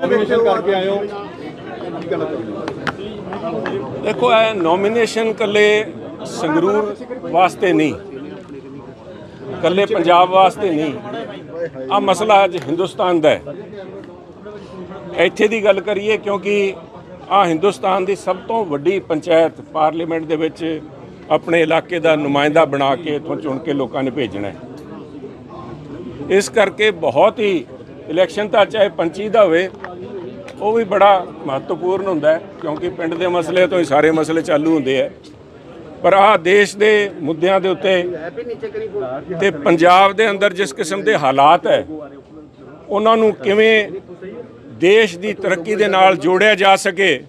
Nomination ਕਰਕੇ ਆਏ ਹੋ। ਕੀ ਕਹਿਣਾ ਦੇਖੋ, ਇਹ ਨੋਮੀਨੇਸ਼ਨ ਕੱਲੇ ਸੰਗਰੂਰ ਵਾਸਤੇ ਨਹੀਂ। ਕੱਲੇ ਪੰਜਾਬ ਵਾਸਤੇ ਨਹੀਂ। ਆ ਮਸਲਾ ਅੱਜ ਹਿੰਦੁਸਤਾਨ ਦਾ ਹੈ। ਇੱਥੇ ਦੀ ਗੱਲ ਕਰੀਏ, ਕਿਉਂਕਿ ਆ ਹਿੰਦੁਸਤਾਨ ਦੀ ਸਭ ਤੋਂ ਵੱਡੀ ਪੰਚਾਇਤ ਪਾਰਲੀਮੈਂਟ ਦੇ ਵਿੱਚ ਆਪਣੇ ਇਲਾਕੇ ਦਾ ਨੁਮਾਇੰਦਾ ਬਣਾ ਕੇ ਇੱਥੋਂ ਚੁਣ ਕੇ ਲੋਕਾਂ ਨੇ ਭੇਜਣਾ ਹੈ। ਇਸ ਕਰਕੇ ਬਹੁਤ ਹੀ ਇਲੈਕਸ਼ਨ ਤਾਂ ਚਾਹੇ ਪੰਚੀ ਦਾ ਹੋਵੇ ਉਹ ਵੀ ਬੜਾ ਮਹੱਤਵਪੂਰਨ ਹੁੰਦਾ ਹੈ, ਕਿਉਂਕਿ ਪਿੰਡ ਦੇ ਮਸਲੇ ਤੋਂ ਹੀ ਸਾਰੇ ਮਸਲੇ ਚਾਲੂ ਹੁੰਦੇ ਆ ਪਰ ਆਹ ਦੇਸ਼ ਦੇ ਮੁੱਦਿਆਂ ਦੇ ਉੱਤੇ ਤੇ ਪੰਜਾਬ ਦੇ ਅੰਦਰ ਜਿਸ ਕਿਸਮ ਦੇ ਹਾਲਾਤ ਹੈ, ਉਹਨਾਂ ਨੂੰ ਕਿਵੇਂ ਦੇਸ਼ ਦੀ ਤਰੱਕੀ ਦੇ ਨਾਲ ਜੋੜਿਆ ਜਾ ਸਕੇ,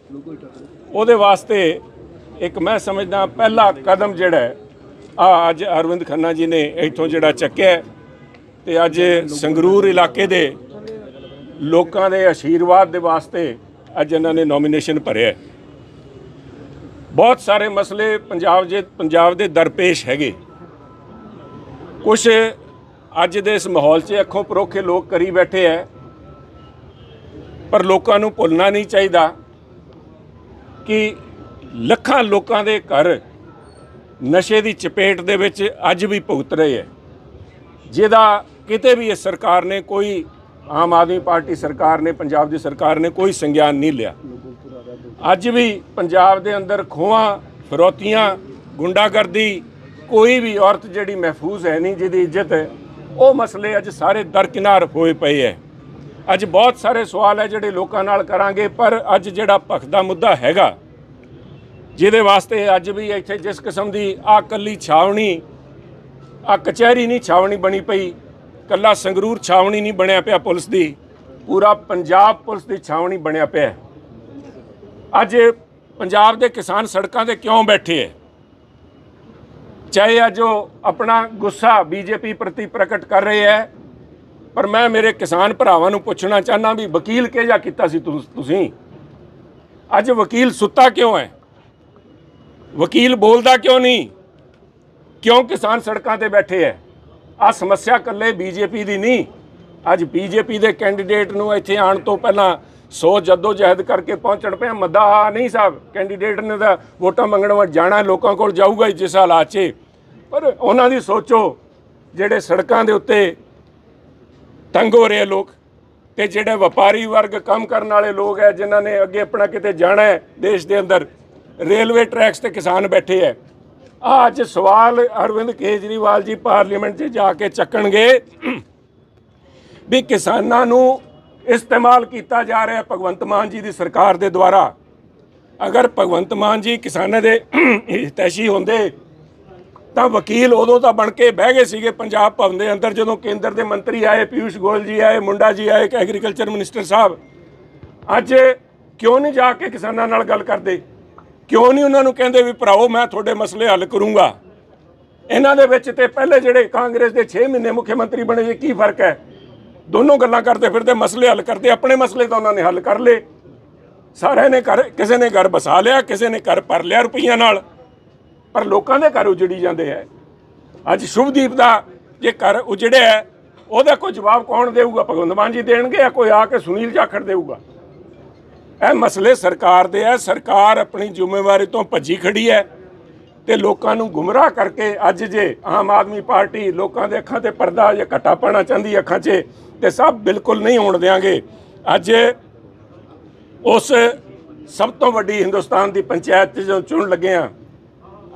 ਉਹਦੇ ਵਾਸਤੇ ਇੱਕ ਮੈਂ ਸਮਝਦਾ ਪਹਿਲਾ ਕਦਮ ਜਿਹੜਾ ਹੈ ਆ ਅੱਜ ਅਰਵਿੰਦ ਖੰਨਾ ਜੀ ਨੇ ਇੱਥੋਂ ਜਿਹੜਾ ਚੱਕਿਆ ਹੈ ਤੇ ਅੱਜ ਸੰਗਰੂਰ ਇਲਾਕੇ ਦੇ ਲੋਕਾਂ ਦੇ ਆਸ਼ੀਰਵਾਦ ਦੇ ਵਾਸਤੇ ਅੱਜ ਇਹਨਾਂ ਨੇ ਨੋਮੀਨੇਸ਼ਨ ਭਰਿਆ ਬਹੁਤ ਸਾਰੇ ਮਸਲੇ ਪੰਜਾਬ ਜੇ ਪੰਜਾਬ ਦੇ ਦਰਪੇਸ਼ ਹੈਗੇ। ਕੁਝ ਅੱਜ ਦੇ ਇਸ ਮਾਹੌਲ 'ਚ ਅੱਖੋਂ ਪਰੋਖੇ ਲੋਕ ਕਰੀ ਬੈਠੇ ਐ ਪਰ ਲੋਕਾਂ ਨੂੰ ਭੁੱਲਣਾ ਨਹੀਂ ਚਾਹੀਦਾ ਕਿ ਲੱਖਾਂ ਲੋਕਾਂ ਦੇ ਘਰ ਨਸ਼ੇ ਦੀ ਚਪੇਟ ਦੇ ਵਿੱਚ ਅੱਜ ਵੀ ਭੁਗਤ ਰਹੇ ਐ ਜਿਹਦਾ ਕਿਤੇ ਵੀ ਇਸ ਸਰਕਾਰ ਨੇ ਕੋਈ ਆਮ ਆਦਮੀ ਪਾਰਟੀ ਸਰਕਾਰ ਨੇ, ਪੰਜਾਬ ਦੀ ਸਰਕਾਰ ਨੇ ਕੋਈ ਸੰਗਿਆਨ ਨਹੀਂ ਲਿਆ। ਅੱਜ ਵੀ ਪੰਜਾਬ ਦੇ ਅੰਦਰ ਖੋਹਾਂ, ਫਰੋਤੀਆਂ, ਗੁੰਡਾਗਰਦੀ, ਕੋਈ ਵੀ ਔਰਤ ਜਿਹੜੀ ਮਹਿਫੂਜ਼ ਹੈ ਨਹੀਂ, ਜਿਹਦੀ ਇੱਜ਼ਤ ਹੈ, ਉਹ ਮਸਲੇ ਅੱਜ ਸਾਰੇ ਦਰਕਿਨਾਰ ਹੋਏ ਪਏ ਹੈ। ਅੱਜ ਬਹੁਤ ਸਾਰੇ ਸਵਾਲ ਹੈ ਜਿਹੜੇ ਲੋਕਾਂ ਨਾਲ ਕਰਾਂਗੇ, ਪਰ ਅੱਜ ਜਿਹੜਾ ਭਖਦਾ ਮੁੱਦਾ ਹੈਗਾ, ਜਿਹਦੇ ਵਾਸਤੇ ਅੱਜ ਵੀ ਇੱਥੇ ਜਿਸ ਕਿਸਮ ਦੀ ਆ ਕੱਲੀ ਛਾਵਣੀ, ਆ ਕਚਹਿਰੀ ਨਹੀਂ ਛਾਵਣੀ ਬਣੀ ਪਈ ਕੱਲਾ ਸੰਗਰੂਰ ਛਾਵਣੀ ਨਹੀਂ ਬਣਿਆ ਪਿਆ ਪੁਲਿਸ ਦੀ, ਪੂਰਾ ਪੰਜਾਬ ਪੁਲਿਸ ਦੀ ਛਾਵਣੀ ਬਣਿਆ ਪਿਆ ਅੱਜ ਪੰਜਾਬ ਦੇ ਕਿਸਾਨ ਸੜਕਾਂ ਤੇ ਕਿਉਂ ਬੈਠੇ ਹੈ? ਚਾਹੇ ਅੱਜ ਉਹ ਆਪਣਾ ਗੁੱਸਾ ਬੀਜੇਪੀ ਪ੍ਰਤੀ ਪ੍ਰਗਟ ਕਰ ਰਹੇ ਹੈ, ਪਰ ਮੈਂ ਮੇਰੇ ਕਿਸਾਨ ਭਰਾਵਾਂ ਨੂੰ ਪੁੱਛਣਾ ਚਾਹਨਾ ਵੀ ਵਕੀਲ ਕਿਹੜਾ ਕੀਤਾ ਸੀ ਤੁਸੀਂ? ਅੱਜ ਵਕੀਲ ਸੁੱਤਾ ਕਿਉਂ ਹੈ? ਵਕੀਲ ਬੋਲਦਾ ਕਿਉਂ ਨਹੀਂ? ਕਿਉਂ ਕਿਸਾਨ ਸੜਕਾਂ ਤੇ ਬੈਠੇ ਹੈ? ਆ ਸਮੱਸਿਆ ਕੱਲੇ ਬੀਜੇਪੀ ਦੀ ਨਹੀਂ। ਅੱਜ ਬੀਜੇਪੀ ਦੇ ਕੈਂਡੀਡੇਟ ਨੂੰ ਇੱਥੇ ਆਉਣ ਤੋਂ ਪਹਿਲਾਂ ਸੋ ਜੱਦੋ ਜਹਿਦ ਕਰਕੇ ਪਹੁੰਚਣ ਪਿਆ। ਮੱਦਾ ਆ ਨਹੀਂ ਸਾਹਿਬ, ਕੈਂਡੀਡੇਟ ਨੇ ਤਾਂ ਵੋਟਾਂ ਮੰਗਣ ਵਾ ਜਾਣਾ, ਲੋਕਾਂ ਕੋਲ ਜਾਊਗਾ ਹੀ ਜਿਸ ਹਾਲਾਤ 'ਚ। ਪਰ ਉਹਨਾਂ ਦੀ ਸੋਚੋ, ਜਿਹੜੇ ਸੜਕਾਂ ਦੇ ਉੱਤੇ ਤੰਗ ਹੋ ਰਹੇ ਲੋਕ ਤੇ ਜਿਹੜੇ ਵਪਾਰੀ ਵਰਗ ਕੰਮ ਕਰਨ ਵਾਲੇ ਲੋਕ ਹੈ ਜਿਨ੍ਹਾਂ ਨੇ ਅੱਗੇ ਆਪਣਾ ਕਿਤੇ ਜਾਣਾ ਹੈ ਦੇਸ਼ ਦੇ ਅੰਦਰ, ਰੇਲਵੇ ਟਰੈਕਸ ਤੇ ਕਿਸਾਨ ਬੈਠੇ ਹੈ ਆਹ ਅੱਜ ਸਵਾਲ ਅਰਵਿੰਦ ਕੇਜਰੀਵਾਲ ਜੀ ਪਾਰਲੀਮੈਂਟ 'ਚ ਜਾ ਕੇ ਚੱਕਣਗੇ ਵੀ ਕਿਸਾਨਾਂ ਨੂੰ ਇਸਤੇਮਾਲ ਕੀਤਾ ਜਾ ਰਿਹਾ ਭਗਵੰਤ ਮਾਨ ਜੀ ਦੀ ਸਰਕਾਰ ਦੇ ਦੁਆਰਾ। ਅਗਰ ਭਗਵੰਤ ਮਾਨ ਜੀ ਕਿਸਾਨਾਂ ਦੇ ਹਿਤੈਸ਼ੀ ਹੁੰਦੇ, ਤਾਂ ਵਕੀਲ ਉਦੋਂ ਤਾਂ ਬਣ ਕੇ ਬਹਿ ਗਏ ਸੀਗੇ ਪੰਜਾਬ ਭਵਨ ਦੇ ਅੰਦਰ ਜਦੋਂ ਕੇਂਦਰ ਦੇ ਮੰਤਰੀ ਆਏ ਪਿਊਸ਼ ਗੋਇਲ ਜੀ ਆਏ, ਮੁੰਡਾ ਜੀ ਆਏ ਐਗਰੀਕਲਚਰ ਮਿਨਿਸਟਰ ਸਾਹਿਬ। ਅੱਜ ਕਿਉਂ ਨਹੀਂ ਜਾ ਕੇ ਕਿਸਾਨਾਂ ਨਾਲ ਗੱਲ ਕਰਦੇ? ਕਿਉਂ ਨਹੀਂ ਉਹਨਾਂ ਨੂੰ ਕਹਿੰਦੇ ਵੀ ਭਰਾਓ ਮੈਂ ਤੁਹਾਡੇ ਮਸਲੇ ਹੱਲ ਕਰੂੰਗਾ? ਇਹਨਾਂ ਦੇ ਵਿੱਚ ਤੇ ਪਹਿਲੇ ਜਿਹੜੇ ਕਾਂਗਰਸ ਦੇ 6 ਮਹੀਨੇ ਮੁੱਖ ਮੰਤਰੀ ਬਣੇ ਸੀ, ਕੀ ਫ਼ਰਕ ਹੈ? ਦੋਨੋਂ ਗੱਲਾਂ ਕਰਦੇ ਫਿਰਦੇ, ਮਸਲੇ ਹੱਲ ਕਰਦੇ, ਆਪਣੇ ਮਸਲੇ ਤਾਂ ਉਹਨਾਂ ਨੇ ਹੱਲ ਕਰ ਲਏ। ਸਾਰਿਆਂ ਨੇ ਘਰ, ਕਿਸੇ ਨੇ ਘਰ ਬਸਾ ਲਿਆ, ਕਿਸੇ ਨੇ ਘਰ ਭਰ ਲਿਆ ਰੁਪਈਆਂ ਨਾਲ। ਪਰ ਲੋਕਾਂ ਦੇ ਘਰ ਉਜੜੀ ਜਾਂਦੇ ਹੈ। ਅੱਜ ਸ਼ੁਭਦੀਪ ਦਾ ਜੇ ਘਰ ਉਜੜਿਆ ਉਹਦਾ ਕੋਈ ਜਵਾਬ ਕੌਣ ਦੇਊਗਾ? ਭਗਵੰਤ ਮਾਨ ਜੀ ਦੇਣਗੇ ਜਾਂ ਕੋਈ ਆ ਕੇ ਸੁਨੀਲ ਜਾਖੜ ਦੇਊਗਾ? ਇਹ ਮਸਲੇ ਸਰਕਾਰ ਦੇ ਹੈ ਸਰਕਾਰ ਆਪਣੀ ਜ਼ਿੰਮੇਵਾਰੀ ਤੋਂ ਭੱਜੀ ਖੜੀ ਹੈ ਤੇ ਲੋਕਾਂ ਨੂੰ ਗੁੰਮਰਾਹ ਕਰਕੇ ਅੱਜ ਜੇ ਆਮ ਆਦਮੀ ਪਾਰਟੀ ਲੋਕਾਂ ਦੇ ਅੱਖਾਂ ਤੇ ਪਰਦਾ ਜਾਂ ਘਟਾ ਪਾਣਾ ਚਾਹੁੰਦੀ ਅੱਖਾਂ 'ਚ ਤੇ ਸਭ ਬਿਲਕੁਲ ਨਹੀਂ ਹੋਣ ਦੇਾਂਗੇ ਅੱਜ ਉਸ ਸਭ ਤੋਂ ਵੱਡੀ ਹਿੰਦੁਸਤਾਨ ਦੀ ਪੰਚਾਇਤ 'ਚ ਜਦੋਂ ਚੁਣ ਲੱਗੇ ਆ,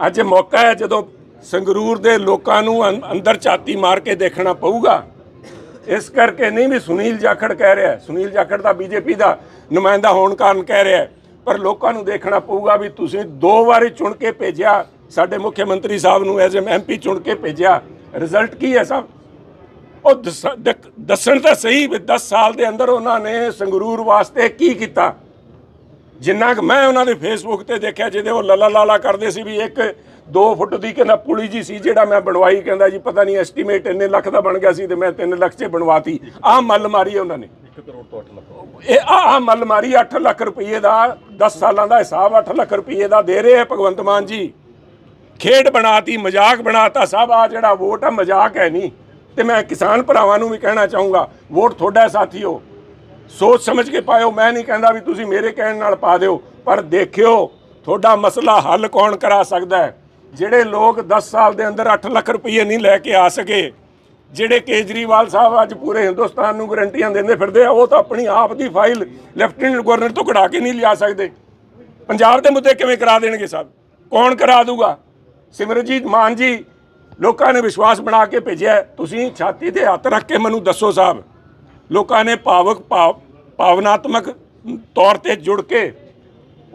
ਅੱਜ ਮੌਕਾ ਹੈ ਜਦੋਂ ਸੰਗਰੂਰ ਦੇ ਲੋਕਾਂ ਨੂੰ ਅੰ- ਅੰਦਰ ਛਾਤੀ ਮਾਰ ਕੇ ਦੇਖਣਾ ਪਊਗਾ। ਇਸ ਕਰਕੇ ਨਹੀਂ ਵੀ ਸੁਨੀਲ ਜਾਖੜ ਕਹਿ ਰਿਹਾ ਸੁਨੀਲ ਜਾਖੜ ਦਾ ਬੀਜੇਪੀ ਦਾ ਨੁਮਾਇੰਦਾ ਹੋਣ ਕਾਰਨ ਕਹਿ ਰਿਹਾ ਪਰ ਲੋਕਾਂ ਨੂੰ ਦੇਖਣਾ ਪਊਗਾ ਵੀ ਤੁਸੀਂ ਦੋ ਵਾਰੀ ਚੁਣ ਕੇ ਭੇਜਿਆ, ਸਾਡੇ ਮੁੱਖ ਮੰਤਰੀ ਸਾਹਿਬ ਨੂੰ ਐਜ਼ ਐਮਪੀ ਚੁਣ ਕੇ ਭੇਜਿਆ। ਰਿਜ਼ਲਟ ਕੀ ਹੈ ਸਾਹਿਬ ਉਹ ਦੱਸ- ਦੱਸਣ ਤਾਂ ਸਹੀ ਵੀ 10 ਸਾਲ ਦੇ ਅੰਦਰ ਉਹਨਾਂ ਨੇ ਸੰਗਰੂਰ ਵਾਸਤੇ ਕੀ ਕੀਤਾ। ਜਿੰਨਾ ਕਿ ਮੈਂ ਉਹਨਾਂ ਦੇ ਫੇਸਬੁੱਕ ਤੇ ਦੇਖਿਆ, ਜਿਹਦੇ ਉਹ ਲੱਲਾ ਲਾਲਾ ਕਰਦੇ ਸੀ ਵੀ ਇੱਕ 2 ਫੁੱਟ ਦੀ ਕਹਿੰਦਾ ਪੁਲੀ ਜੀ ਸੀ ਜਿਹੜਾ ਮੈਂ ਬਣਵਾਈ ਕਹਿੰਦਾ ਜੀ ਪਤਾ ਨਹੀਂ ਐਸਟੀਮੇਟ ਇੰਨੇ ਲੱਖ ਦਾ ਬਣ ਗਿਆ ਸੀ ਤੇ ਮੈਂ 3 ਲੱਖ 'ਚ ਬਣਵਾਤੀ। ਆਹ ਮੱਲ ਮਾਰੀ ਉਹਨਾਂ ਨੇ। 1 ਕਰੋੜ ਤੋਂ 8 ਲੱਖ ਇਹ ਆ ਆ ਮੱਲ ਮਾਰੀ 8 ਲੱਖ ਰੁਪਏ ਦਾ 10 ਸਾਲਾਂ ਦਾ ਹਿਸਾਬ 8 ਲੱਖ ਰੁਪਏ ਦਾ ਦੇ ਰਹੇ ਆ ਭਗਵੰਤ ਮਾਨ ਜੀ। ਖੇਡ ਬਣਾਤੀ ਮਜ਼ਾਕ ਬਣਾਤਾ ਸਭ ਆ ਜਿਹੜਾ ਵੋਟ ਆ ਮਜ਼ਾਕ ਹੈ ਨਹੀਂ। ਤੇ ਮੈਂ ਕਿਸਾਨ ਭਰਾਵਾਂ ਨੂੰ ਵੀ ਕਹਿਣਾ ਚਾਹੂੰਗਾ ਵੋਟ ਤੁਹਾਡਾ ਹੈ ਸਾਥੀਓ। ਸੋਚ ਸਮਝ ਕੇ ਪਾਇਓ ਮੈਂ ਨਹੀਂ ਕਹਿੰਦਾ ਵੀ ਤੁਸੀਂ ਮੇਰੇ ਕਹਿਣ ਨਾਲ ਪਾ ਦਿਓ ਪਰ ਦੇਖਿਓ ਤੁਹਾਡਾ ਮਸਲਾ ਹੱਲ ਕੌਣ ਕਰਾ ਸਕਦਾ ਹੈ? ਜਿਹੜੇ ਲੋਕ 10 ਸਾਲ ਦੇ ਅੰਦਰ 8 ਲੱਖ ਰੁਪਏ ਨਹੀਂ ਲੈ ਕੇ ਆ ਸਕੇ, ਜਿਹੜੇ ਕੇਜਰੀਵਾਲ ਸਾਹਿਬ ਅੱਜ ਪੂਰੇ ਹਿੰਦੁਸਤਾਨ ਨੂੰ ਗਰੰਟੀਆਂ ਦਿੰਦੇ ਫਿਰਦੇ ਆ, ਉਹ ਤਾਂ ਆਪਣੀ ਆਪ ਦੀ ਫਾਈਲ ਲੈਫਟੀਨੈਂਟ ਗਵਰਨਰ ਤੋਂ ਕਢਾ ਕੇ ਨਹੀਂ ਲਿਆ ਸਕਦੇ। ਪੰਜਾਬ ਦੇ ਮੁੱਦੇ ਕਿਵੇਂ ਕਰਾ ਦੇਣਗੇ ਸਾਹਿਬ ਕੌਣ ਕਰਾ ਦੂਗਾ? ਸਿਮਰਜੀਤ ਮਾਨ ਜੀ ਲੋਕਾਂ ਨੇ ਵਿਸ਼ਵਾਸ ਬਣਾ ਕੇ ਭੇਜਿਆ, ਤੁਸੀਂ ਛਾਤੀ ਤੇ ਹੱਥ ਰੱਖ ਕੇ ਮੈਨੂੰ ਦੱਸੋ ਸਾਹਿਬ। ਲੋਕਾਂ ਨੇ ਭਾਵਕ, ਭਾਵ, ਭਾਵਨਾਤਮਕ ਤੌਰ ਤੇ ਜੁੜ ਕੇ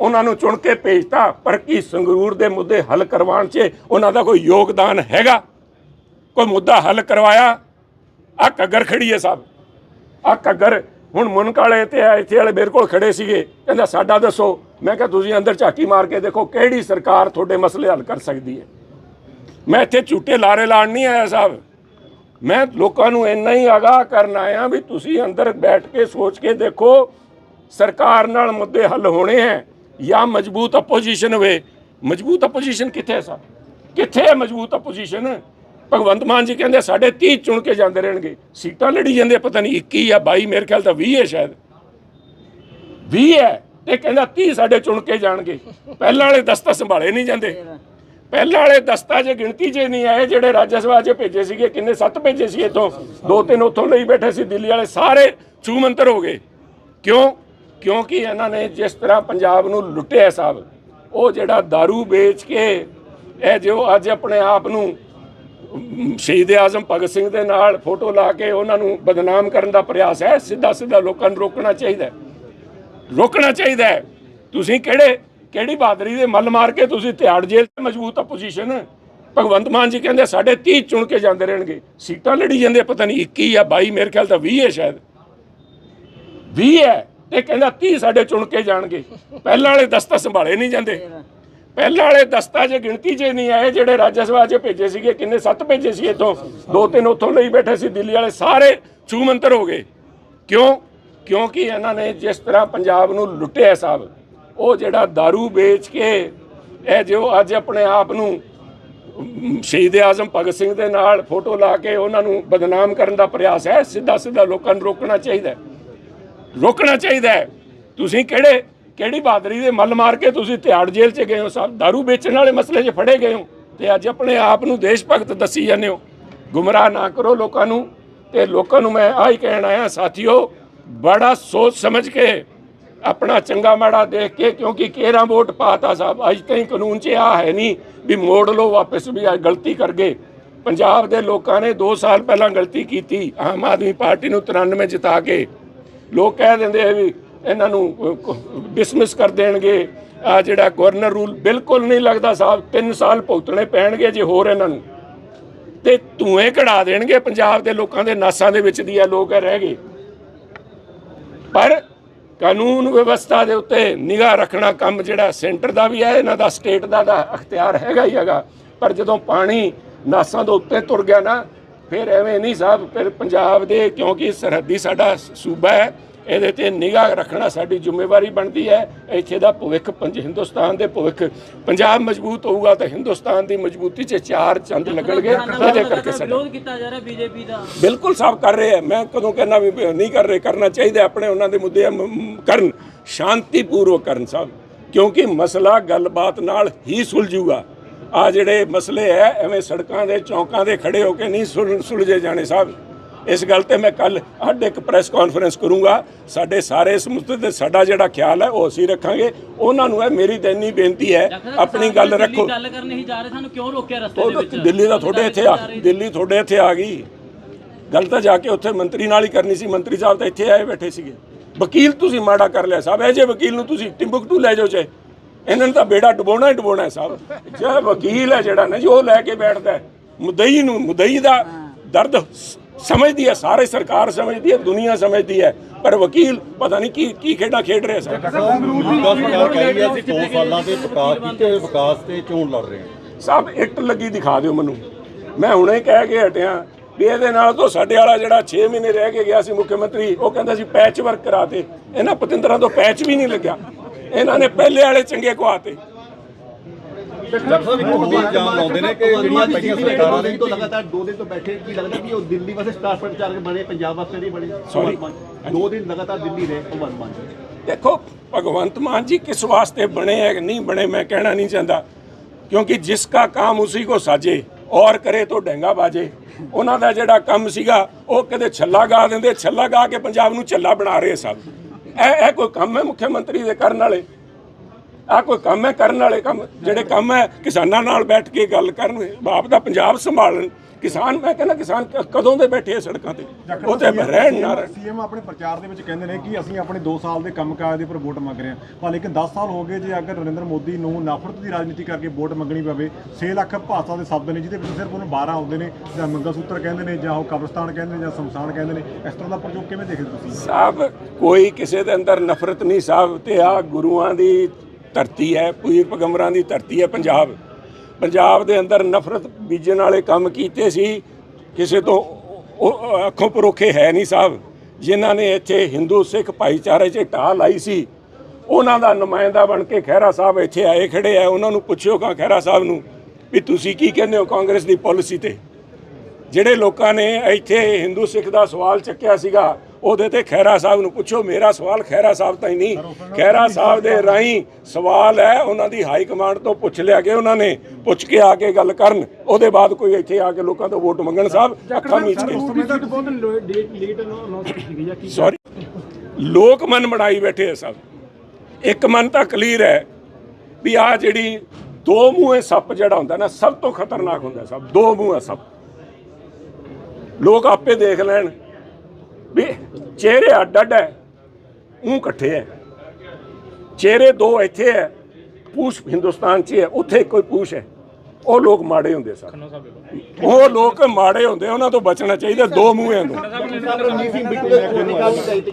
ਉਹਨਾਂ ਨੂੰ ਚੁਣ ਕੇ ਭੇਜਤਾ, ਪਰ ਕੀ ਸੰਗਰੂਰ ਦੇ ਮੁੱਦੇ ਹੱਲ ਕਰਵਾਉਣ 'ਚ ਉਹਨਾਂ ਦਾ ਕੋਈ ਯੋਗਦਾਨ ਹੈਗਾ? ਕੋਈ ਮੁੱਦਾ ਹੱਲ ਕਰਵਾਇਆ? ਆ ਕੱਗਰ ਖੜੀ ਹੈ ਸਾਹਿਬ ਆ ਕੱਗਰ ਹੁਣ ਮੁਨਕ ਵਾਲੇ ਤੇ ਇੱਥੇ ਵਾਲੇ ਮੇਰੇ ਕੋਲ ਖੜੇ ਸੀਗੇ, ਕਹਿੰਦਾ, ਸਾਡਾ ਦੱਸੋ। ਮੈਂ ਕਿਹਾ, ਤੁਸੀਂ ਅੰਦਰ ਝਾਕੀ ਮਾਰ ਕੇ ਦੇਖੋ ਕਿਹੜੀ ਸਰਕਾਰ ਤੁਹਾਡੇ ਮਸਲੇ ਹੱਲ ਕਰ ਸਕਦੀ ਹੈ? ਮੈਂ ਇੱਥੇ ਝੂਟੇ ਲਾਰੇ ਲਾਣ ਨਹੀਂ ਆਇਆ ਸਾਹਿਬ। ਮੈਂ ਲੋਕਾਂ ਨੂੰ ਇੰਨਾ ਹੀ ਆਗਾਹ ਕਰਨ ਆਇਆ ਵੀ ਤੁਸੀਂ ਅੰਦਰ ਬੈਠ ਕੇ ਸੋਚ ਕੇ ਦੇਖੋ, ਸਰਕਾਰ ਨਾਲ ਮੁੱਦੇ ਹੱਲ ਹੋਣੇ ਹੈ। ਜਾਂ ਮਜ਼ਬੂਤ ਆਪੋਜੀਸ਼ਨ ਹੋਵੇ ਮਜ਼ਬੂਤ ਆਪੋਜੀਸ਼ਨ ਕਿੱਥੇ ਹੈ ਸਾਹਿਬ ਕਿੱਥੇ ਹੈ ਮਜ਼ਬੂਤ ਆਪੋਜੀਸ਼ਨ ਭਗਵੰਤ ਮਾਨ ਜੀ ਕਹਿੰਦੇ ਸਾਡੇ 30 ਚੁਣ ਕੇ ਜਾਂਦੇ ਰਹਿਣਗੇ। ਸੀਟਾਂ ਲੜੀ ਜਾਂਦੇ ਆ, ਪਤਾ ਨਹੀਂ 21 ਜਾਂ 22 ਮੇਰੇ ਖਿਆਲ ਤਾਂ 20 ਹੈ ਸ਼ਾਇਦ। 20 ਹੈ ਤੇ ਕਹਿੰਦਾ 30 ਸਾਡੇ ਚੁਣ ਕੇ ਜਾਣਗੇ। ਪਹਿਲਾਂ ਵਾਲੇ ਦਸਤਾ ਸੰਭਾਲੇ ਨਹੀਂ ਜਾਂਦੇ। ਪਹਿਲਾਂ ਵਾਲੇ ਦਸਤਾ ਜੇ ਗਿਣਤੀ 'ਚ ਨਹੀਂ ਆਏ ਜਿਹੜੇ ਰਾਜ ਸਭਾ 'ਚ ਭੇਜੇ ਸੀਗੇ ਕਿੰਨੇ ਸੱਤ ਭੇਜੇ ਸੀ ਇਥੋਂ? ਦੋ ਤਿੰਨ ਉੱਥੋਂ ਲਈ ਬੈਠੇ ਸੀ ਦਿੱਲੀ ਵਾਲੇ ਸਾਰੇ ਚੂਮੰਤਰ ਹੋ ਗਏ। ਕਿਉਂ? ਕਿਉਂਕਿ ਇਹਨਾਂ ਨੇ ਜਿਸ ਤਰ੍ਹਾਂ ਪੰਜਾਬ ਨੂੰ ਲੁੱਟਿਆ ਸਾਹਿਬ ਉਹ ਜਿਹੜਾ दारू ਵੇਚ ਕੇ, ਇਹ ਜੋ ਅੱਜ ਆਪਣੇ ਆਪ ਨੂੰ ਸ਼ਹੀਦ ਆਜ਼ਮ ਭਗਤ ਸਿੰਘ ਦੇ ਨਾਲ ਫੋਟੋ ਲਾ ਕੇ ਉਹਨਾਂ ਨੂੰ ਬਦਨਾਮ ਕਰਨ ਦਾ ਪ੍ਰਯਾਸ ਹੈ ਸਿੱਧਾ ਸਿੱਧਾ ਲੋਕਾਂ ਨੂੰ ਰੋਕਣਾ ਚਾਹੀਦਾ ਰੋਕਣਾ ਚਾਹੀਦਾ ਤੁਸੀਂ ਕਿਹੜੇ, ਕਿਹੜੀ ਬਹਾਦਰੀ ਦੇ ਮੱਲ ਮਾਰ ਕੇ ਤੁਸੀਂ ਤਿਹਾੜ ਜੇਲ੍ਹ ਤੇ ਮਜ਼ਬੂਤ ਆਪੋਜੀਸ਼ਨ ਭਗਵੰਤ ਮਾਨ ਜੀ ਕਹਿੰਦੇ ਸਾਡੇ 30 ਚੁਣ ਕੇ ਜਾਂਦੇ ਰਹਿਣਗੇ। ਸੀਟਾਂ ਲੜੀ ਜਾਂਦੇ ਪਤਾ ਨਹੀਂ 21 ਜਾਂ 22 ਮੇਰੇ ਖਿਆਲ ਤਾਂ 20 ਹੈ ਸ਼ਾਇਦ। 20 ਹੈ। ਤੇ ਕਹਿੰਦਾ 30 ਸਾਡੇ ਚੁਣ ਕੇ ਜਾਣਗੇ। ਪਹਿਲਾਂ ਵਾਲੇ ਦਸਤਾ ਸੰਭਾਲੇ ਨਹੀਂ ਜਾਂਦੇ। ਪਹਿਲਾਂ ਵਾਲੇ ਦਸਤਾ ਜੇ ਗਿਣਤੀ 'ਚ ਨਹੀਂ ਆਏ, ਜਿਹੜੇ ਰਾਜ ਸਭਾ 'ਚ ਭੇਜੇ ਸੀਗੇ, ਕਿੰਨੇ ਸੱਤ ਭੇਜੇ ਸੀ ਇੱਥੋਂ? ਦੋ ਤਿੰਨ ਉੱਥੋਂ ਲਈ ਬੈਠੇ ਸੀ, ਦਿੱਲੀ ਵਾਲੇ ਸਾਰੇ ਚੂਮੰਤਰ ਹੋ ਗਏ। ਕਿਉਂ? ਕਿਉਂਕਿ ਇਹਨਾਂ ਨੇ ਜਿਸ ਤਰ੍ਹਾਂ ਪੰਜਾਬ ਨੂੰ ਲੁੱਟਿਆ ਸਾਹਿਬ ਉਹ ਜਿਹੜਾ दारू ਵੇਚ ਕੇ, ਇਹ ਜੋ ਅੱਜ ਆਪਣੇ ਆਪ ਨੂੰ ਸ਼ਹੀਦ ਆਜ਼ਮ ਭਗਤ ਸਿੰਘ ਦੇ ਨਾਲ ਫੋਟੋ ਲਾ ਕੇ ਉਹਨਾਂ ਨੂੰ ਬਦਨਾਮ ਕਰਨ ਦਾ ਪ੍ਰਯਾਸ ਹੈ ਸਿੱਧਾ ਸਿੱਧਾ ਲੋਕਾਂ ਨੂੰ ਰੋਕਣਾ ਚਾਹੀਦਾ ਰੋਕਣਾ ਚਾਹੀਦਾ ਹੈ। ਤੁਸੀਂ ਕਿਹੜੇ, ਕਿਹੜੀ ਬਹਾਦਰੀ ਦੇ ਮੱਲ ਮਾਰ ਕੇ ਤੁਸੀਂ ਤਿਹਾੜ ਜੇਲ੍ਹ 'ਚ ਗਏ ਹੋ? ਸਭ दारू ਵੇਚਣ ਵਾਲੇ ਮਸਲੇ 'ਚ ਫੜੇ ਗਏ ਹੋ? ਤੇ ਅੱਜ ਆਪਣੇ ਆਪ ਨੂੰ ਦੇਸ਼ ਭਗਤ ਦੱਸੀ ਜਾਂਦੇ ਹੋ। ਗੁੰਮਰਾਹ ਨਾ ਕਰੋ ਲੋਕਾਂ ਨੂੰ। ਤੇ ਲੋਕਾਂ ਨੂੰ ਮੈਂ ਆਹੀ ਕਹਿਣ ਆਇਆ, ਸਾਥੀਓ, ਬੜਾ ਸੋਚ ਸਮਝ ਕੇ ਆਪਣਾ ਚੰਗਾ ਮਾੜਾ ਦੇਖ ਕੇ, ਕਿਉਂਕਿ ਕੇਰਾਂ ਵੋਟ ਪਾਤਾ ਸਾਹਿਬ, ਅੱਜ ਤਾਈਂ ਕਾਨੂੰਨ 'ਚ ਆ ਹੈ ਨਹੀਂ ਵੀ ਮੋੜ ਲਓ ਵਾਪਸ ਵੀ ਅੱਜ ਗਲਤੀ ਕਰ ਗਏ। ਪੰਜਾਬ ਦੇ ਲੋਕਾਂ ਨੇ 2 ਸਾਲ ਪਹਿਲਾਂ ਗਲਤੀ ਕੀਤੀ, ਆਮ ਆਦਮੀ ਪਾਰਟੀ ਨੂੰ 93 ਜਿਤਾ ਕੇ। ਲੋਕ ਕਹਿ ਦਿੰਦੇ ਆ ਵੀ ਇਹਨਾਂ ਨੂੰ ਡਿਸਮਿਸ ਕਰ ਦੇਣਗੇ। ਆ ਜਿਹੜਾ ਗਵਰਨਰ ਰੂਲ ਬਿਲਕੁਲ ਨਹੀਂ ਲੱਗਦਾ ਸਾਹਿਬ 3 ਸਾਲ ਭੁਗਤਣੇ ਪੈਣਗੇ ਜੇ ਹੋਰ ਇਹਨਾਂ ਨੂੰ। ਤੇ ਧੂਏ ਕਢਾ ਦੇਣਗੇ ਪੰਜਾਬ ਦੇ ਲੋਕਾਂ ਦੇ ਨਾਸਾਂ ਦੇ ਵਿੱਚ ਦੀ ਆ, ਲੋਕ ਰਹਿ ਗਏ। ਪਰ ਕਾਨੂੰਨ ਵਿਵਸਥਾ ਦੇ ਉੱਤੇ ਨਿਗਾਹ ਰੱਖਣਾ ਕੰਮ ਜਿਹੜਾ ਸੈਂਟਰ ਦਾ ਵੀ ਹੈ ਇਹਨਾਂ ਦਾ, ਸਟੇਟ ਦਾ ਦਾ ਅਖਤਿਆਰ ਹੈਗਾ ਹੀ ਹੈਗਾ। ਪਰ ਜਦੋਂ ਪਾਣੀ ਨਾਸਾਂ ਦੇ ਉੱਤੇ ਤੁਰ ਗਿਆ ਨਾ ਫਿਰ ਐਵੇਂ ਨਹੀਂ ਸਾਹਿਬ ਫਿਰ ਪੰਜਾਬ ਦੇ ਕਿਉਂਕਿ ਸਰਹੱਦੀ ਸਾਡਾ ਸੂਬਾ ਹੈ ਇਹਦੇ ਤੇ ਨਿਗਾਹ ਰੱਖਣਾ ਸਾਡੀ ਜ਼ਿੰਮੇਵਾਰੀ ਬਣਦੀ ਹੈ। ਇੱਥੇ ਦਾ ਭਵਿੱਖ ਪੰਜ ਹਿੰਦੁਸਤਾਨ ਦੇ ਭਵਿੱਖ। ਪੰਜਾਬ ਮਜ਼ਬੂਤ ਹੋਊਗਾ ਤਾਂ ਹਿੰਦੁਸਤਾਨ ਦੀ ਮਜ਼ਬੂਤੀ 'ਚ ਚਾਰ ਚੰਦ ਲੱਗਣਗੇ। ਇਹਦੇ ਕਰਕੇ ਸਾਡਾ ਵਿਰੋਧ ਕੀਤਾ ਜਾ ਰਿਹਾ ਬੀਜੇਪੀ ਦਾ। ਬਿਲਕੁਲ ਸਭ ਕਰ ਰਹੇ ਆ ਮੈਂ ਕਦੋਂ ਕਹਿੰਦਾ ਵੀ ਨਹੀਂ ਕਰ ਰਹੇ ਕਰਨਾ ਚਾਹੀਦਾ ਆਪਣੇ ਉਹਨਾਂ ਦੇ ਮੁੱਦੇ ਕਰਨ ਸ਼ਾਂਤੀਪੂਰਵਕ ਕਰਨ ਸਾਹਿਬ। ਕਿਉਂਕਿ ਮਸਲਾ ਗੱਲਬਾਤ ਨਾਲ ਹੀ ਸੁਲਝੂਗਾ। ਆ ਜਿਹੜੇ ਮਸਲੇ ਐ ਐਵੇਂ ਸੜਕਾਂ ਦੇ ਚੌਂਕਾਂ ਦੇ ਖੜੇ ਹੋ ਕੇ ਨਹੀਂ ਸੁਲ- ਸੁਲਝੇ ਜਾਣੇ ਸਾਹਿਬ। ਇਸ ਗੱਲ ਤੇ ਮੈਂ ਕੱਲ ਅੱਡ ਇੱਕ ਪ੍ਰੈਸ ਕਾਨਫਰੰਸ ਕਰੂੰਗਾ। ਸਾਡੇ ਸਾਰੇ ਇਸ ਮੁੱਦੇ ਤੇ ਸਾਡਾ ਜਿਹੜਾ ਖਿਆਲ ਹੈ ਉਹ ਅਸੀਂ ਰੱਖਾਂਗੇ। ਉਹਨਾਂ ਨੂੰ ਹੈ ਮੇਰੀ ਤਾਂ ਇੰਨੀ ਬੇਨਤੀ ਹੈ ਆਪਣੀ ਗੱਲ ਰੱਖੋ। ਗੱਲ ਕਰਨੀ ਹੀ ਜਾ ਰਹੇ ਸਾਨੂੰ ਕਿਉਂ ਰੋਕਿਆ ਰਸਤੇ ਦੇ ਵਿੱਚ? ਦਿੱਲੀ ਦਾ ਤੁਹਾਡੇ ਇੱਥੇ ਆ ਦਿੱਲੀ ਤੁਹਾਡੇ ਇੱਥੇ ਆ ਗਈ। ਗੱਲ ਤਾਂ ਜਾ ਕੇ ਉੱਥੇ ਮੰਤਰੀ ਨਾਲ ਹੀ ਕਰਨੀ ਸੀ। ਮੰਤਰੀ ਸਾਹਿਬ ਤਾਂ ਇੱਥੇ ਆਏ ਬੈਠੇ ਸੀਗੇ। ਵਕੀਲ ਤੁਸੀਂ ਮਾੜਾ ਕਰ ਲਿਆ ਸਾਹਿਬ ਇਹ ਜੇ ਵਕੀਲ ਨੂੰ ਤੁਸੀਂ ਟਿੰਬਕਟੂ ਲੈ ਜਾਓ ਚਾਹੇ। ਇਹਨਾਂ ਨੂੰ ਤਾਂ ਬੇੜਾ ਡੁਬੋਣਾ ਹੀ ਡੁਬੋਣਾ ਸਾਹਿਬ ਜਿਹੜਾ ਵਕੀਲ ਹੈ ਜਿਹੜਾ ਨਾ ਜੀ ਉਹ ਲੈ ਕੇ ਬੈਠਦਾ ਹੈ। ਮੁਦਈ ਨੂੰ ਮੁਦਈ ਦਾ ਦਰਦ ਸਮਝਦੀ ਹੈ ਸਾਰੇ ਸਰਕਾਰ ਸਮਝਦੀ ਹੈ ਦੁਨੀਆ ਸਮਝਦੀ ਹੈ। ਪਰ ਵਕੀਲ ਪਤਾ ਨਹੀਂ ਕੀ ਕੀ ਖੇਡਾਂ ਖੇਡ ਰਿਹਾ ਸਾਹਿਬ ਮੌਜੂਦਾ ਸਰਕਾਰ ਕਹਿ ਰਹੀ ਹੈ ਅਸੀਂ 2 ਸਾਲਾਂ ਦੇ ਵਿਕਾਸ ਕੀਤੇ ਹੋਏ ਵਿਕਾਸ ਤੇ ਚੋਣ ਲੜ ਰਹੇ ਹਾਂ। ਸਭ ਇੱਟ ਲੱਗੀ ਦਿਖਾ ਦਿਓ ਮੈਨੂੰ। ਮੈਂ ਹੁਣੇ ਕਹਿ ਕੇ ਹਟਿਆ ਵੀ ਇਹਦੇ ਨਾਲ ਤੋਂ ਸਾਡੇ ਵਾਲਾ ਜਿਹੜਾ 6 ਮਹੀਨੇ ਰਹਿ ਕੇ ਗਿਆ ਸੀ ਮੁੱਖ ਮੰਤਰੀ ਉਹ ਕਹਿੰਦਾ ਸੀ ਪੈਚ ਵਰਕ ਕਰਾਤੇ। ਇਹਨਾਂ ਪਤੰਦਰਾਂ ਤੋਂ ਪੈਚ ਵੀ ਨਹੀਂ ਲੱਗਿਆ। ਇਹਨਾਂ ਨੇ ਪਹਿਲੇ ਵਾਲੇ ਚੰਗੇ ਕਵਾਤੇ ਡਾਕਟਰ ਸਾਹਿਬ ਇੱਕ ਹੋਰ ਇਲਜ਼ਾਮ ਲਾਉਂਦੇ ਨੇ ਕਿ ਜਿਹੜੀਆਂ ਪਹਿਲੀਆਂ ਸਰਕਾਰਾਂ ਨੇ ਤੋਂ ਲਗਾਤਾਰ ਦੋ ਦਿਨ ਤੋਂ ਬੈਠੇ ਕੀ ਲੱਗਦਾ ਕਿ ਉਹ ਦਿੱਲੀ ਵਾਸਤੇ ਸਟਾਰ ਪ੍ਰਚਾਰਕ ਬਣੇ ਪੰਜਾਬ ਵਾਸਤੇ ਨਹੀਂ ਬਣੇ? Sorry? ਭਗਵੰਤ ਮਾਨ। ਦੋ ਦਿਨ ਲਗਾਤਾਰ ਦਿੱਲੀ ਰਹੇ ਭਗਵੰਤ ਮਾਨ ਜੀ। ਦੇਖੋ ਭਗਵੰਤ ਮਾਨ ਜੀ ਕਿਸ ਵਾਸਤੇ ਬਣੇ ਹੈ ਨਹੀਂ ਬਣੇ ਮੈਂ ਕਹਿਣਾ ਨਹੀਂ ਚਾਹੁੰਦਾ। ਕਿਉਂਕਿ ਜਿਸ ਕਾ ਕੰਮ ਉसी ਕੋ ਸਾਜੇ ਔਰ ਕਰੇ ਤੋ ਡੈਂਗਾ ਬਾਜੇ। ਉਹਨਾਂ ਦਾ ਜਿਹੜਾ ਕੰਮ ਸੀਗਾ ਉਹ ਕਦੇ ਛੱਲਾ ਗਾ ਦਿੰਦੇ ਛੱਲਾ ਗਾ ਕੇ ਪੰਜਾਬ ਨੂੰ ਛੱਲਾ ਬਣਾ ਰਹੇ ਸਭ ਇਹ ਇਹ ਕੋਈ ਕੰਮ ਹੈ ਮੁੱਖ ਮੰਤਰੀ ਦੇ ਕਰਨ ਵਾਲੇ? ਆ ਕੋਈ ਕੰਮ ਹੈ ਕਰਨ ਵਾਲੇ ਕੰਮ? ਜਿਹੜੇ ਕੰਮ ਹੈ ਕਿਸਾਨਾਂ ਨਾਲ ਬੈਠ ਕੇ ਗੱਲ ਕਰਨ ਬਾਪ ਦਾ ਪੰਜਾਬ ਸੰਭਾਲਣ। ਕਿਸਾਨ ਮੈਂ ਕਹਿੰਦਾ ਕਿਸਾਨ ਕ- ਕਦੋਂ ਦੇ ਬੈਠੇ ਆ ਸੜਕਾਂ ਤੇ? ਉਹ ਤੇ ਰਹਿਣ ਨਾ ਰਹਿਣ ਸੀਐਮ ਆਪਣੇ ਪ੍ਰਚਾਰ ਦੇ ਵਿੱਚ ਕਹਿੰਦੇ ਨੇ ਕਿ ਅਸੀਂ ਆਪਣੇ 2 ਸਾਲ ਦੇ ਕੰਮਕਾਜ ਦੇ ਉੱਪਰ ਵੋਟ ਮੰਗ ਰਹੇ ਹਾਂ। ਪਰ ਲੇਕਿਨ 10 ਸਾਲ ਹੋ ਗਏ ਜੇ ਅਗਰ ਨਰਿੰਦਰ ਮੋਦੀ ਨੂੰ ਨਫ਼ਰਤ ਦੀ ਰਾਜਨੀਤੀ ਕਰਕੇ ਵੋਟ ਮੰਗਣੀ ਪਵੇ 6 ਲੱਖ ਭਾਸ਼ਾ ਦੇ ਸ਼ਬਦ ਨੇ ਜਿਹਦੇ ਵਿੱਚ ਸਿਰਫ ਉਹਨੂੰ 12 ਆਉਂਦੇ ਨੇ ਜਾਂ ਮੰਗਲ ਸੂਤਰ ਕਹਿੰਦੇ ਨੇ ਜਾਂ ਉਹ ਕਬਰਸਤਾਨ ਕਹਿੰਦੇ ਨੇ ਜਾਂ ਸ਼ਮਸ਼ਾਨ ਕਹਿੰਦੇ ਨੇ ਇਸ ਤਰ੍ਹਾਂ ਦਾ ਪ੍ਰਯੋਗ ਕਿਵੇਂ ਦੇਖਦੇ ਤੁਸੀਂ? ਸਾਹਿਬ ਕੋਈ ਕਿਸੇ ਦੇ ਅੰਦਰ ਨਫ਼ਰਤ ਨਹੀਂ ਸਾਹਿਬ ਤੇ ਆ ਗੁਰੂਆਂ ਦੀ ਧਰਤੀ ਹੈ ਪੀਰ ਪਗੰਬਰਾਂ ਦੀ ਧਰਤੀ ਹੈ ਪੰਜਾਬ। ਪੰਜਾਬ ਦੇ ਅੰਦਰ ਨਫ਼ਰਤ ਬੀਜਣ ਵਾਲੇ ਕੰਮ ਕੀਤੇ ਸੀ, ਕਿਸੇ ਤੋਂ ਉਹ ਅੱਖੋਂ ਪਰੋਖੇ ਹੈ ਨਹੀਂ ਸਾਹਿਬ। ਜਿਨ੍ਹਾਂ ਨੇ ਇੱਥੇ ਹਿੰਦੂ ਸਿੱਖ ਭਾਈਚਾਰੇ 'ਚ ਢਾਹ ਲਾਈ ਸੀ, ਉਹਨਾਂ ਦਾ ਨੁਮਾਇੰਦਾ ਬਣ ਕੇ ਖਹਿਰਾ ਸਾਹਿਬ ਇੱਥੇ ਆਏ ਖੜੇ ਆ। ਉਹਨਾਂ ਨੂੰ ਪੁੱਛਿਓ ਕਾ ਖਹਿਰਾ ਸਾਹਿਬ ਨੂੰ ਵੀ ਤੁਸੀਂ ਕੀ ਕਹਿੰਦੇ ਹੋ ਕਾਂਗਰਸ ਦੀ ਪਾਲਿਸੀ ਤੇ? ਜਿਹੜੇ ਲੋਕਾਂ ਨੇ ਇੱਥੇ ਹਿੰਦੂ ਸਿੱਖ ਦਾ ਸਵਾਲ ਚੱਕਿਆ ਸੀਗਾ ਉਹਦੇ ਤੇ ਖੈਰਾ ਸਾਹਿਬ ਨੂੰ ਪੁੱਛੋ ਮੇਰਾ ਸਵਾਲ ਖੈਰਾ ਸਾਹਿਬ ਤਾਂ ਹੀ ਨਹੀਂ ਖੈਰਾ ਸਾਹਿਬ ਦੇ ਰਾਹੀਂ ਸਵਾਲ ਹੈ ਉਹਨਾਂ ਦੀ ਹਾਈ ਕਮਾਂਡ ਤੋਂ ਪੁੱਛ ਲਿਆ ਕਿ ਉਹਨਾਂ ਨੇ ਪੁੱਛ ਕੇ ਆ ਕੇ ਗੱਲ ਕਰਨ। ਉਹਦੇ ਬਾਅਦ ਕੋਈ ਇੱਥੇ ਆ ਕੇ ਲੋਕਾਂ ਤੋਂ ਵੋਟ ਮੰਗਣ ਸਾਹਿਬ ਅੱਖਾਂ ਮੀਚ ਕੇ। ਸੌਰੀ ਲੋਕ ਮਨ ਬਣਾਈ ਬੈਠੇ ਆ ਸਭ। ਇੱਕ ਮਨ ਤਾਂ ਕਲੀਅਰ ਹੈ ਵੀ ਆ ਜਿਹੜੀ ਦੋ ਮੂੰਹੇ ਸੱਪ ਜਿਹੜਾ ਹੁੰਦਾ ਨਾ ਸਭ ਤੋਂ ਖਤਰਨਾਕ ਹੁੰਦਾ ਸਭ ਦੋ ਮੂੰਹੇ ਸੱਪ। ਲੋਕ ਆਪੇ ਦੇਖ ਲੈਣ ਵੀ ਚਿਹਰੇ ਅੱਡ ਅੱਡ ਹੈ ਉਹ ਇਕੱਠੇ ਹੈ। ਚਿਹਰੇ ਦੋ ਇੱਥੇ ਹੈ ਪੂਛ ਹਿੰਦੁਸਤਾਨ 'ਚ ਹੈ ਉੱਥੇ ਕੋਈ ਪੂਛ ਹੈ। ਉਹ ਲੋਕ ਮਾੜੇ ਹੁੰਦੇ ਸਨ। ਉਹ ਲੋਕ ਮਾੜੇ ਹੁੰਦੇ ਉਹਨਾਂ ਤੋਂ ਬਚਣਾ ਚਾਹੀਦਾ ਦੋ ਮੂੰਹਿਆਂ ਤੋਂ। ਰਣਜੀਤ ਸਿੰਘ ਬਿੱਟੂ ਦੇ ਭੂਮਿਕਾ ਵੀ ਕਹੀ ਕਿ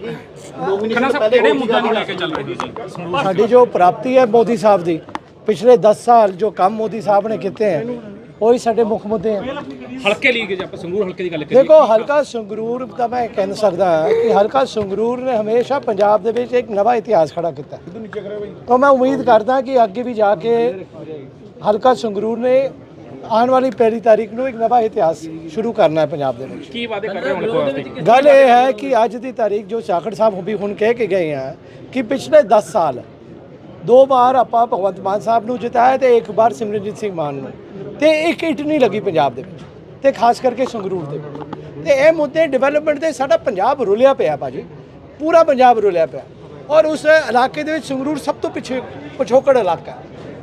ਨੋਮੀਨੇਸ਼ਨ ਤੋਂ ਪਹਿਲੇ ਮੁੱਦਾ ਨਹੀਂ ਲੈ ਕੇ ਚੱਲ ਰਹੇ ਸਾਡੀ ਜੋ ਪ੍ਰਾਪਤੀ ਹੈ ਮੋਦੀ ਸਾਹਿਬ ਦੀ ਪਿਛਲੇ 10 ਸਾਲ ਜੋ ਕੰਮ ਮੋਦੀ ਸਾਹਿਬ ਨੇ ਕੀਤੇ ਹੈ ਉਹੀ ਸਾਡੇ ਮੁੱਖ ਮੁੱਦੇ ਹੈ। ਹਲਕੇ ਲਈ ਜੇ ਆਪਾਂ ਸੰਗਰੂਰ ਹਲਕੇ ਦੀ ਗੱਲ ਕਰੀਏ ਦੇਖੋ ਹਲਕਾ ਸੰਗਰੂਰ ਤਾਂ ਮੈਂ ਕਹਿ ਸਕਦਾ ਹਾਂ ਕਿ ਹਲਕਾ ਸੰਗਰੂਰ ਨੇ ਹਮੇਸ਼ਾ ਪੰਜਾਬ ਦੇ ਵਿੱਚ ਇੱਕ ਨਵਾਂ ਇਤਿਹਾਸ ਖੜਾ ਕੀਤਾ। ਤਾਂ ਮੈਂ ਉਮੀਦ ਕਰਦਾ ਕਿ ਅੱਗੇ ਵੀ ਜਾ ਕੇ ਹਲਕਾ ਸੰਗਰੂਰ ਨੇ ਆਉਣ ਵਾਲੀ ਪਹਿਲੀ ਤਾਰੀਖ ਨੂੰ ਇੱਕ ਨਵਾਂ ਇਤਿਹਾਸ ਸ਼ੁਰੂ ਕਰਨਾ ਹੈ ਪੰਜਾਬ ਦੇ ਵਿੱਚ। ਕੀ ਵਾਅਦੇ ਕਰ ਰਹੇ ਹੋ ਵਾਸਤੇ ਗੱਲ ਇਹ ਹੈ ਕਿ ਅੱਜ ਦੀ ਤਾਰੀਖ ਜੋ ਚਾਕੜ ਸਾਹਿਬ ਵੀ ਹੁਣ ਕਹਿ ਕੇ ਗਏ ਆ ਕਿ ਪਿਛਲੇ 10 ਸਾਲ ਦੋ ਵਾਰ ਆਪਾਂ ਭਗਵੰਤ ਮਾਨ ਸਾਹਿਬ ਨੂੰ ਜਿਤਾਇਆ ਤੇ ਇੱਕ ਵਾਰ ਸਿਮਰਨਜੀਤ ਸਿੰਘ ਮਾਨ ਨੂੰ। ਤੇ ਇੱਕ ਇੱਟ ਨਹੀਂ ਲੱਗੀ ਪੰਜਾਬ ਦੇ ਵਿੱਚ। ਤੇ ਖਾਸ ਕਰਕੇ ਸੰਗਰੂਰ ਦੇ ਵਿੱਚ ਤੇ ਇਹ ਮੁੱਦੇ ਡਿਵੈਲਪਮੈਂਟ ਦੇ ਸਾਡਾ ਪੰਜਾਬ ਰੁਲਿਆ ਪਿਆ ਭਾਜੀ। ਪੂਰਾ ਪੰਜਾਬ ਰੁਲਿਆ ਪਿਆ। ਔਰ ਉਸ ਇਲਾਕੇ ਦੇ ਵਿੱਚ ਸੰਗਰੂਰ ਸਭ ਤੋਂ ਪਿੱਛੇ ਪਿਛੋਕੜ ਇਲਾਕਾ ਹੈ।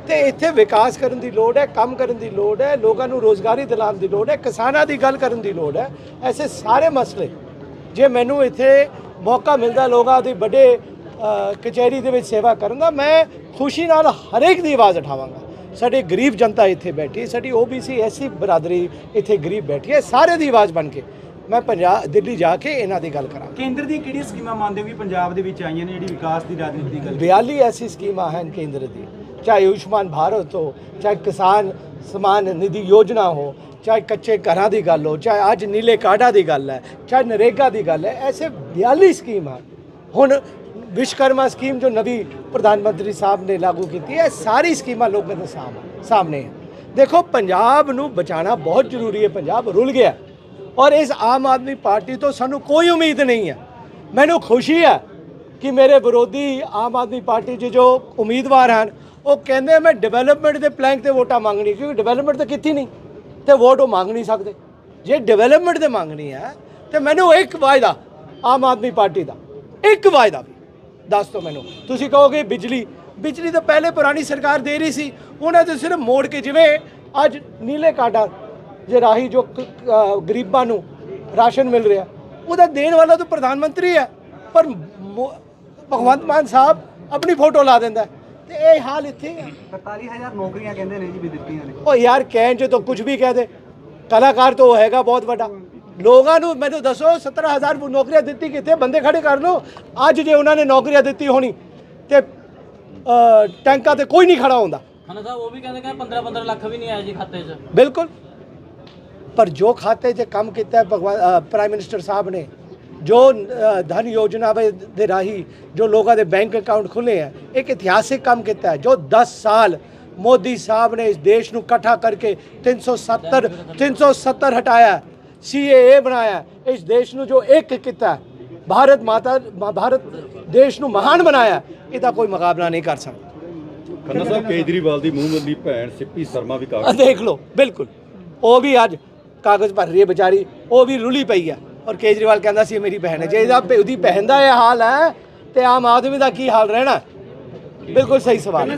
ਤੇ ਇੱਥੇ ਵਿਕਾਸ ਕਰਨ ਦੀ ਲੋੜ ਹੈ, ਕੰਮ ਕਰਨ ਦੀ ਲੋੜ ਹੈ, ਲੋਕਾਂ ਨੂੰ ਰੋਜ਼ਗਾਰੀ ਦਿਲਾਉਣ ਦੀ ਲੋੜ ਹੈ, ਕਿਸਾਨਾਂ ਦੀ ਗੱਲ ਕਰਨ ਦੀ ਲੋੜ ਹੈ। ਐਸੇ ਸਾਰੇ ਮਸਲੇ, ਜੇ ਮੈਨੂੰ ਇੱਥੇ ਮੌਕਾ ਮਿਲਦਾ ਲੋਕਾਂ ਦੀ ਵੱਡੇ ਕਚਹਿਰੀ ਦੇ ਵਿੱਚ ਸੇਵਾ ਕਰਨ ਦਾ, ਮੈਂ ਖੁਸ਼ੀ ਨਾਲ ਹਰੇਕ ਦੀ ਆਵਾਜ਼ ਉਠਾਵਾਂਗਾ। ਸਾਡੇ ਗਰੀਬ ਜਨਤਾ ਇੱਥੇ ਬੈਠੀ ਹੈ, ਸਾਡੀ ਓਬੀਸੀ ਐਸਸੀ ਬਰਾਦਰੀ ਇੱਥੇ ਗਰੀਬ ਬੈਠੀ ਹੈ ਸਾਰੇ ਦੀ ਆਵਾਜ਼ ਬਣ ਕੇ। ਮੈਂ ਪੰਜਾਬ ਦਿੱਲੀ ਜਾ ਕੇ ਇਹਨਾਂ ਦੀ ਗੱਲ ਕਰਾਂ। ਕੇਂਦਰ ਦੀਆਂ ਕਿਹੜੀਆਂ ਸਕੀਮਾਂ ਮੰਨਦੇ ਹੋ ਵੀ ਪੰਜਾਬ ਦੇ ਵਿੱਚ ਆਈਆਂ ਨੇ ਜਿਹੜੀ ਵਿਕਾਸ ਦੀ ਰਾਜਨੀਤੀ ਦੀ ਗੱਲ 42 ਐਸੀ ਸਕੀਮਾਂ ਹਨ ਕੇਂਦਰ ਦੀ। ਚਾਹੇ ਆਯੁਸ਼ਮਾਨ ਭਾਰਤ ਹੋ ਚਾਹੇ ਕਿਸਾਨ ਸਮਾਨ ਨਿਧੀ ਯੋਜਨਾ ਹੋ ਚਾਹੇ ਕੱਚੇ ਘਰਾਂ ਦੀ ਗੱਲ ਹੋ ਚਾਹੇ ਅੱਜ ਨੀਲੇ ਕਾਰਡਾਂ ਦੀ ਗੱਲ ਹੈ ਚਾਹੇ ਨਰੇਗਾ ਦੀ ਗੱਲ ਹੈ ਐਸੇ 42 ਸਕੀਮਾਂ। ਹੁਣ ਵਿਸ਼ਕਰਮਾ ਸਕੀਮ ਜੋ ਨਵੀਂ ਪ੍ਰਧਾਨ ਮੰਤਰੀ ਸਾਹਿਬ ਨੇ ਲਾਗੂ ਕੀਤੀ ਹੈ ਸਾਰੀ ਸਕੀਮਾਂ ਲੋਕਾਂ ਦੇ ਸਾਹਮ- ਸਾਹਮਣੇ ਹੈ। ਦੇਖੋ, ਪੰਜਾਬ ਨੂੰ ਬਚਾਉਣਾ ਬਹੁਤ ਜ਼ਰੂਰੀ ਹੈ, ਪੰਜਾਬ ਰੁਲ ਗਿਆ ਔਰ ਇਸ ਆਮ ਆਦਮੀ ਪਾਰਟੀ ਤੋਂ ਸਾਨੂੰ ਕੋਈ ਉਮੀਦ ਨਹੀਂ ਹੈ। ਮੈਨੂੰ ਖੁਸ਼ੀ ਹੈ ਕਿ ਮੇਰੇ ਵਿਰੋਧੀ ਆਮ ਆਦਮੀ ਪਾਰਟੀ 'ਚ ਜੋ ਉਮੀਦਵਾਰ ਹਨ, ਉਹ ਕਹਿੰਦੇ ਮੈਂ ਡਿਵੈਲਪਮੈਂਟ ਦੇ ਪਲੈਂਕ ਤੇ ਵੋਟਾਂ ਮੰਗਣੀ ਕਿਉਂਕਿ ਡਿਵੈਲਪਮੈਂਟ ਤਾਂ ਕੀਤੀ ਨਹੀਂ, ਤੇ ਵੋਟ ਉਹ ਮੰਗ ਨਹੀਂ ਸਕਦੇ। ਜੇ ਡਿਵੈਲਪਮੈਂਟ ਦੇ ਮੰਗਣੀ ਹੈ, ਤੇ ਮੈਨੂੰ ਇੱਕ ਵਾਅਦਾ ਆਮ ਆਦਮੀ ਪਾਰਟੀ ਦਾ, ਇੱਕ ਵਾਅਦਾ ਵੀ। ਦੱਸ ਦਿਓ ਮੈਨੂੰ। ਤੁਸੀਂ ਕਹੋਗੇ ਬਿਜਲੀ। ਬਿਜਲੀ ਤਾਂ ਪਹਿਲੇ ਪੁਰਾਣੀ ਸਰਕਾਰ ਦੇ ਰਹੀ ਸੀ। ਉਹਨਾਂ ਤੇ ਸਿਰਫ ਮੋੜ ਕੇ ਜਿਵੇਂ ਅੱਜ ਨੀਲੇ ਕਾਰਡਾਂ ਜੇ ਰਾਹੀ ਜੋ ਗਰੀਬਾਂ ਨੂੰ ਰਾਸ਼ਨ ਮਿਲ ਰਿਹਾ ਉਹਦਾ ਦੇਣ ਵਾਲਾ ਤਾਂ ਪ੍ਰਧਾਨ ਮੰਤਰੀ ਹੈ। ਪਰ ਭਗਵੰਤ ਮਾਨ ਸਾਹਿਬ ਆਪਣੀ ਫੋਟੋ ਲਾ ਦਿੰਦਾ। ਤੇ ਇਹ ਹਾਲ ਇੱਥੇ ਹੈ 45000 ਨੌਕਰੀਆਂ ਕਹਿੰਦੇ ਨੇ ਜੀ ਵੀ ਦਿੱਤੀਆਂ ਨੇ। ਉਹ ਯਾਰ ਕਹਿਣ ਚ ਤਾਂ ਕੁਝ ਵੀ ਕਹਿ ਦੇ। ਕਲਾਕਾਰ ਤਾਂ ਉਹ ਹੈਗਾ ਬਹੁਤ ਵੱਡਾ। ਲੋਕਾਂ ਨੂੰ ਮੈਨੂੰ ਦੱਸੋ 17000 ਨੌਕਰੀਆਂ ਦਿੱਤੀ ਕਿੱਥੇ? ਬੰਦੇ ਖੜੇ ਕਰ ਲਓ। ਅੱਜ ਜੇ ਉਹਨਾਂ ਨੇ ਨੌਕਰੀਆਂ ਦਿੱਤੀ ਹੋਣੀ ਤੇ ਟੈਂਕਾਂ ਤੇ ਕੋਈ ਨਹੀਂ ਖੜਾ ਹੁੰਦਾ। ਖਾਨਾ ਸਾਹਿਬ ਉਹ ਵੀ ਕਹਿੰਦੇ ਕਿ 15 15 ਲੱਖ ਵੀ ਨਹੀਂ ਆਇਆ ਜੀ ਖਾਤੇ 'ਚ। ਬਿਲਕੁਲ। ਪਰ ਜੋ ਖਾਤੇ 'ਚ ਕੰਮ ਕੀਤਾ ਭਗਵਾਨ ਪ੍ਰਾਈਮ ਮਿਨਿਸਟਰ ਸਾਹਿਬ ਨੇ ਜੋ ਧਨ ਯੋਜਨਾ ਦੇ ਰਾਹੀਂ ਜੋ ਲੋਕਾਂ ਦੇ ਬੈਂਕ ਅਕਾਊਂਟ ਖੁੱਲੇ ਹੈ ਇੱਕ ਇਤਿਹਾਸਿਕ ਕੰਮ ਕੀਤਾ ਹੈ ਜੋ 10 ਸਾਲ ਮੋਦੀ ਸਾਹਿਬ ਨੇ ਇਸ ਦੇਸ਼ ਨੂੰ ਇਕੱਠਾ ਕਰਕੇ 370 370 ਹਟਾਇਆ ਸੀਏਏ ਬਣਾਇਆ ਇਸ ਦੇਸ਼ ਨੂੰ ਜੋ ਇੱਕ ਕੀਤਾ ਭਾਰਤ ਮਾਤਾ ਭਾਰਤ ਦੇਸ਼ ਨੂੰ ਮਹਾਨ ਬਣਾਇਆ ਇਹਦਾ ਕੋਈ ਮੁਕਾਬਲਾ ਨਹੀਂ ਕਰ ਸਕਦਾ। ਖੰਨਾ ਸਾਹਿਬ ਕੇਜਰੀਵਾਲ ਦੀ ਮੂੰਹ ਮੰਦੀ ਭੈਣ ਸਿੱਪੀ ਸ਼ਰਮਾ ਵੀ ਕਾਗਜ਼ ਦੇਖ ਲਓ ਬਿਲਕੁਲ। ਉਹ ਵੀ ਅੱਜ ਕਾਗਜ਼ ਭਰ ਰਹੀ ਹੈ ਵਿਚਾਰੀ ਉਹ ਵੀ ਰੁਲੀ ਪਈ ਹੈ। ਔਰ ਕੇਜਰੀਵਾਲ ਕਹਿੰਦਾ ਸੀ ਇਹ ਮੇਰੀ ਭੈਣ ਹੈ। ਜੇ ਇਹਦਾ ਉਹਦੀ ਭੈਣ ਦਾ ਇਹ ਹਾਲ ਹੈ ਤੇ ਆਮ ਆਦਮੀ ਦਾ ਕੀ ਹਾਲ ਰਹਿਣਾ? ਬਿਲਕੁਲ ਸਹੀ ਸਵਾਲ ਹੈ।